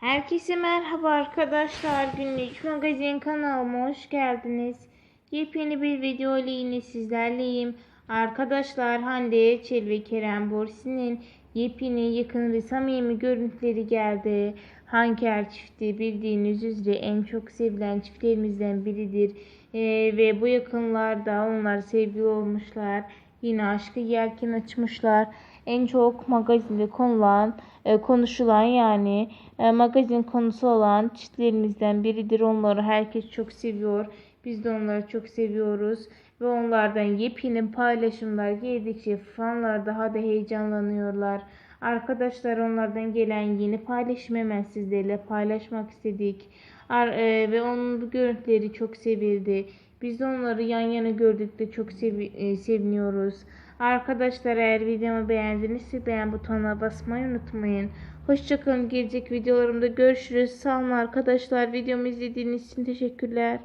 Herkese merhaba arkadaşlar. Günlük magazin kanalıma hoş geldiniz. Yepyeni bir video ile yine sizlerleyim. Arkadaşlar Hande Erçel ve Kerem Borsi'nin yepyeni yakın ve samimi görüntüleri geldi. Hanker çifti bildiğiniz üzere en çok sevilen çiftlerimizden biridir. Ee, ve bu yakınlarda onlar sevgili olmuşlar. Yine aşkı yelken açmışlar. En çok magazinde konulan, e, konuşulan yani e, magazin konusu olan çiftlerimizden biridir. Onları herkes çok seviyor. Biz de onları çok seviyoruz. Ve onlardan yepyeni paylaşımlar geldikçe fanlar daha da heyecanlanıyorlar. Arkadaşlar onlardan gelen yeni paylaşım hemen sizlerle paylaşmak istedik. Ar- e, ve onun bu görüntüleri çok sevildi. Biz de onları yan yana gördük de çok sevi- e, seviniyoruz. Arkadaşlar eğer videomu beğendinizse beğen butonuna basmayı unutmayın. Hoşçakalın. Gelecek videolarımda görüşürüz. Sağ olun arkadaşlar. Videomu izlediğiniz için teşekkürler.